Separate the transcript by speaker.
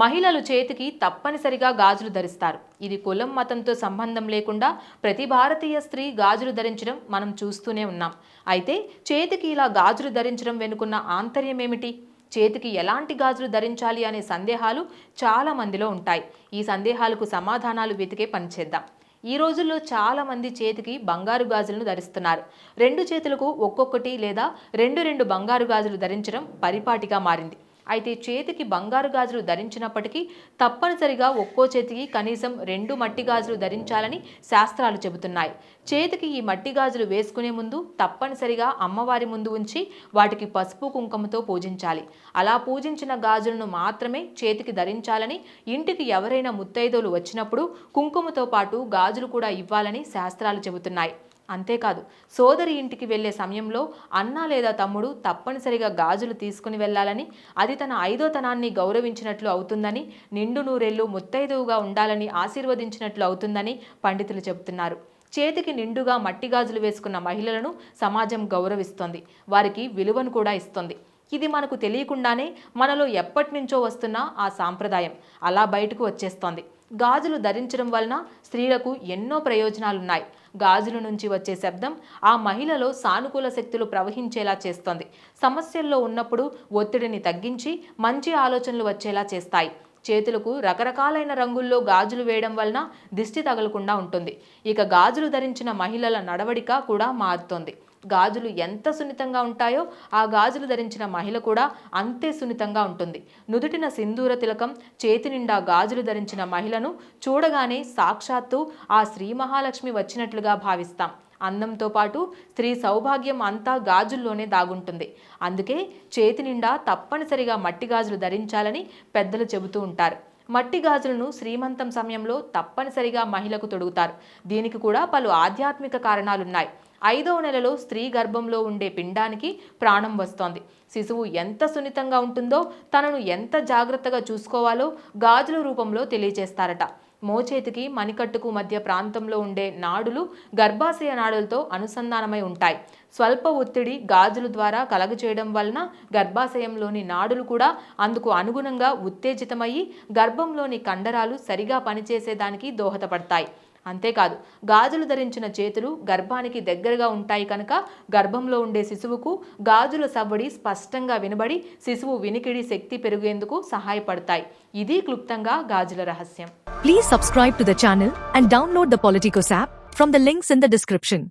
Speaker 1: మహిళలు చేతికి తప్పనిసరిగా గాజులు ధరిస్తారు. ఇది కులం మతంతో సంబంధం లేకుండా ప్రతి భారతీయ స్త్రీ గాజులు ధరించడం మనం చూస్తూనే ఉన్నాం. అయితే చేతికి ఇలా గాజులు ధరించడం వెనుకున్న ఆంతర్యం ఏమిటి చేతికి ఎలాంటి గాజులు ధరించాలి అనే సందేహాలు చాలా మందిలో ఉంటాయి. ఈ సందేహాలకు సమాధానాలు వెతికే పనిచేద్దాం ఈ రోజుల్లో చాలా మంది చేతికి బంగారు గాజులను ధరిస్తున్నారు. రెండు చేతులకు ఒక్కొక్కటి లేదా రెండు రెండు బంగారు గాజులు ధరించడం పరిపాటిగా మారింది. అయితే చేతికి బంగారు గాజులు ధరించినప్పటికీ తప్పనిసరిగా ఒక్కో చేతికి కనీసం రెండు మట్టి గాజులు ధరించాలని శాస్త్రాలు చెబుతున్నాయి. చేతికి ఈ మట్టి గాజులు వేసుకునే ముందు తప్పనిసరిగా అమ్మవారి ముందు ఉంచి వాటికి పసుపు కుంకుమతో పూజించాలి. అలా పూజించిన గాజులను మాత్రమే చేతికి ధరించాలని ఇంటికి ఎవరైనా ముత్తైదోలు వచ్చినప్పుడు కుంకుమతో పాటు గాజులు కూడా ఇవ్వాలని శాస్త్రాలు చెబుతున్నాయి. అంతేకాదు సోదరి ఇంటికి వెళ్ళే సమయంలో అన్న లేదా తమ్ముడు తప్పనిసరిగా గాజులు తీసుకుని వెళ్ళాలని అది తన ఐదోతనాన్ని గౌరవించినట్లు అవుతుందని నిండు నూరేళ్ళు ముత్తైదువుగా ఉండాలని ఆశీర్వదించినట్లు అవుతుందని పండితులు చెబుతున్నారు. చేతికి నిండుగా మట్టి గాజులు వేసుకున్న మహిళలను సమాజం గౌరవిస్తోంది. వారికి విలువను కూడా ఇస్తుంది. ఇది మనకు తెలియకుండానే మనలో ఎప్పటి నుంచో వస్తున్న ఆ సాంప్రదాయం. అలా బయటకు వచ్చేస్తోంది. గాజులు ధరించడం వలన స్త్రీలకు ఎన్నో ప్రయోజనాలున్నాయి. గాజుల నుంచి వచ్చే శబ్దం ఆ మహిళలో సానుకూల శక్తులు ప్రవహించేలా చేస్తోంది. సమస్యల్లో ఉన్నప్పుడు ఒత్తిడిని తగ్గించి మంచి ఆలోచనలు వచ్చేలా చేస్తాయి. చేతులకు రకరకాలైన రంగుల్లో గాజులు వేయడం వలన దిష్టి తగలకుండా ఉంటుంది. ఇక గాజులు ధరించిన మహిళల నడవడిక కూడా మారుతోంది. గాజులు ఎంత సున్నితంగా ఉంటాయో ఆ గాజులు ధరించిన మహిళ కూడా అంతే సున్నితంగా ఉంటుంది. నుదుటిన సింధూర తిలకం చేతి నిండా గాజులు ధరించిన మహిళను చూడగానే సాక్షాత్తు ఆ శ్రీ మహాలక్ష్మి వచ్చినట్లుగా భావిస్తాం. అందంతో పాటు స్త్రీ సౌభాగ్యం అంతా గాజుల్లోనే దాగుంటుంది. అందుకే చేతి నిండా తప్పనిసరిగా మట్టి గాజులు ధరించాలని పెద్దలు చెబుతూ ఉంటారు. మట్టి గాజులను శ్రీమంతం సమయంలో తప్పనిసరిగా మహిళకు తొడుగుతారు. దీనికి కూడా పలు ఆధ్యాత్మిక కారణాలున్నాయి. ఐదవ నెలలో స్త్రీ గర్భంలో ఉండే పిండానికి ప్రాణం వస్తోంది. శిశువు ఎంత సున్నితంగా ఉంటుందో తనను ఎంత జాగ్రత్తగా చూసుకోవాలో గాజుల రూపంలో తెలియజేస్తారట. మోచేతికి మణికట్టుకు మధ్య ప్రాంతంలో ఉండే నాడులు గర్భాశయ నాడులతో అనుసంధానమై ఉంటాయి. స్వల్ప ఒత్తిడి గాజుల ద్వారా కలగచేయడం వలన గర్భాశయంలోని నాడులు కూడా అందుకు అనుగుణంగా ఉత్తేజితమయ్యి గర్భంలోని కండరాలు సరిగా పనిచేసేదానికి దోహదపడతాయి. అంతేకాదు గాజులు ధరించిన చేతులు గర్భానికి దగ్గరగా ఉంటాయి కనుక గర్భంలో ఉండే శిశువుకు గాజుల సవ్వడి స్పష్టంగా వినబడి శిశువు వినికిడి శక్తి పెరిగేందుకు సహాయపడతాయి. ఇది క్లుప్తంగా గాజుల రహస్యం.
Speaker 2: Please subscribe to the channel and download the Politikos app from the links in the description